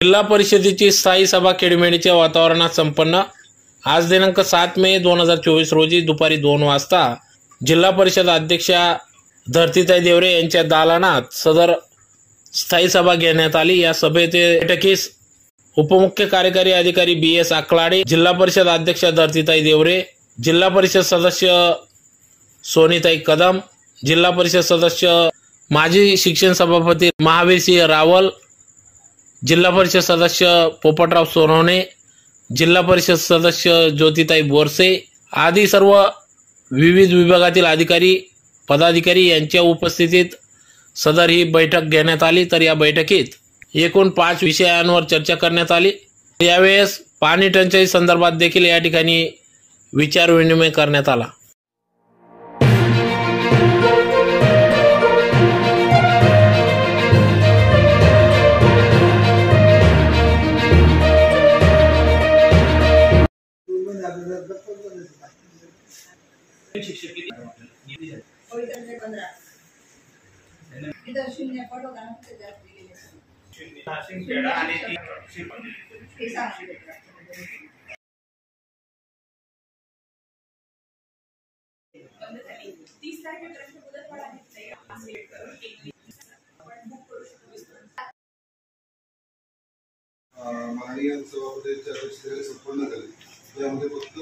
जिल्हा परिषदेची स्थायी सभा खेडमेडीच्या वातावरणात संपन्न. आज दिनांक सात मे दोन हजार चोवीस रोजी दुपारी दोन वाजता जिल्हा परिषद अध्यक्षा धरतीताई देवरे यांच्या दालनात सदर स्थायी सभा घेण्यात आली. या सभेत बैठकीस उपमुख्य कार्यकारी अधिकारी बी एस आकलाडे जिल्हा परिषद अध्यक्षा धरतीताई देवरे जिल्हा परिषद सदस्य सोनीताई कदम जिल्हा परिषद सदस्य माजी शिक्षण सभापती महावीर सिंह रावल जिल्हा परिषद सदस्य पोपटराव सोनवणे जिल्हा परिषद सदस्य ज्योतिताई बोरसे आदी सर्व विविध विभागातील अधिकारी पदाधिकारी यांच्या उपस्थितीत सदर ही बैठक घेण्यात आली. तर या बैठकीत एकूण पाच विषयांवर चर्चा करण्यात आली. यावेळेस पाणी टंचाई संदर्भात देखील या ठिकाणी विचार विनिमय करण्यात आला. इथं शून्य पडो तीस तारखेपर्यंत मुदतवाढ आहे. अध्यक्षतेखाली संपन्न त्यामध्ये फक्त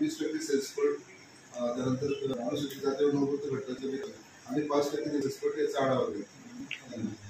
वीस टक्के सेल्सपट त्यानंतर अनुसूचित जातीवर नोकरी घटकाचे आणि पाच टक्के सेल्सपट याचा आढावा घेतला